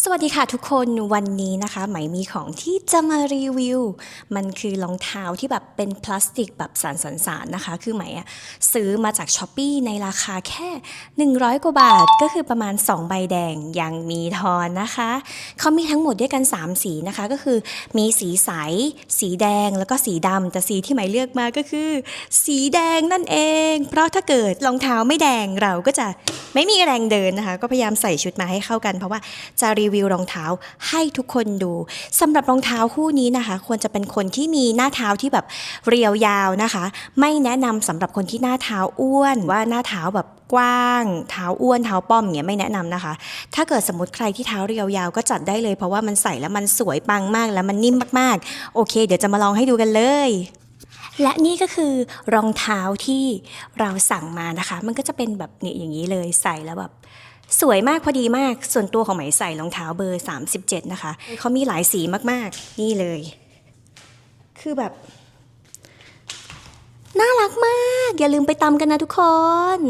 สวัสดีค่ะทุกคนวันนี้นะคะไหมมีของที่จะมารีวิว มันคือรองเท้าที่แบบเป็นพลาสติกแบบสารสันสารนะคะ คือไหมอะซื้อมาจากช้อปปีในราคาแค่ 100 กว่าบาทก็คือประมาณ 2 ใบแดงยังมีทอนนะคะ เขามีทั้งหมดด้วยกัน 3 สีนะคะ ก็คือมีสีใส สีแดงแล้วก็สีดำแต่สีที่ไหมเลือกมาก็คือ สีแดงนั่นเอง เพราะถ้าเกิดรองเท้าไม่แดงเราก็จะไม่มีแรงเดินนะคะ ก็พยายามใส่ชุดมาให้เข้ากัน เพราะว่าจะรีรีวิวรองเท้าให้ทุกคนดูสำหรับรองเท้าคู่นี้นะคะ ควรจะเป็นคนที่มีหน้าเท้าที่แบบเรียวยาวนะคะ ไม่แนะนำสำหรับคนที่หน้าเท้าอ้วนว่าหน้าเท้าแบบกว้างเท้าอ้วนเท้าป้อมเงี้ยไม่แนะนำนะคะ ถ้าเกิดสมมติใครที่เท้าเรียวยาวก็จัดได้เลย เพราะว่ามันใส่แล้วมันสวยปังมากแล้วมันนิ่มมากๆ โอเค เดี๋ยวจะมาลองให้ดูกันเลยและนี่ก็คือรองเท้าที่เราสั่งมานะคะ มันก็จะเป็นแบบเนี่ยอย่างนี้เลยใส่แล้วแบบ สวยมากพอดีมาก ส่วนตัวของไหมใส่รองเท้าเบอร์ 37 นะคะ เขามีหลายสีมากๆ นี่เลย คือแบบ น่ารักมาก อย่าลืมไปตามกันนะทุกคน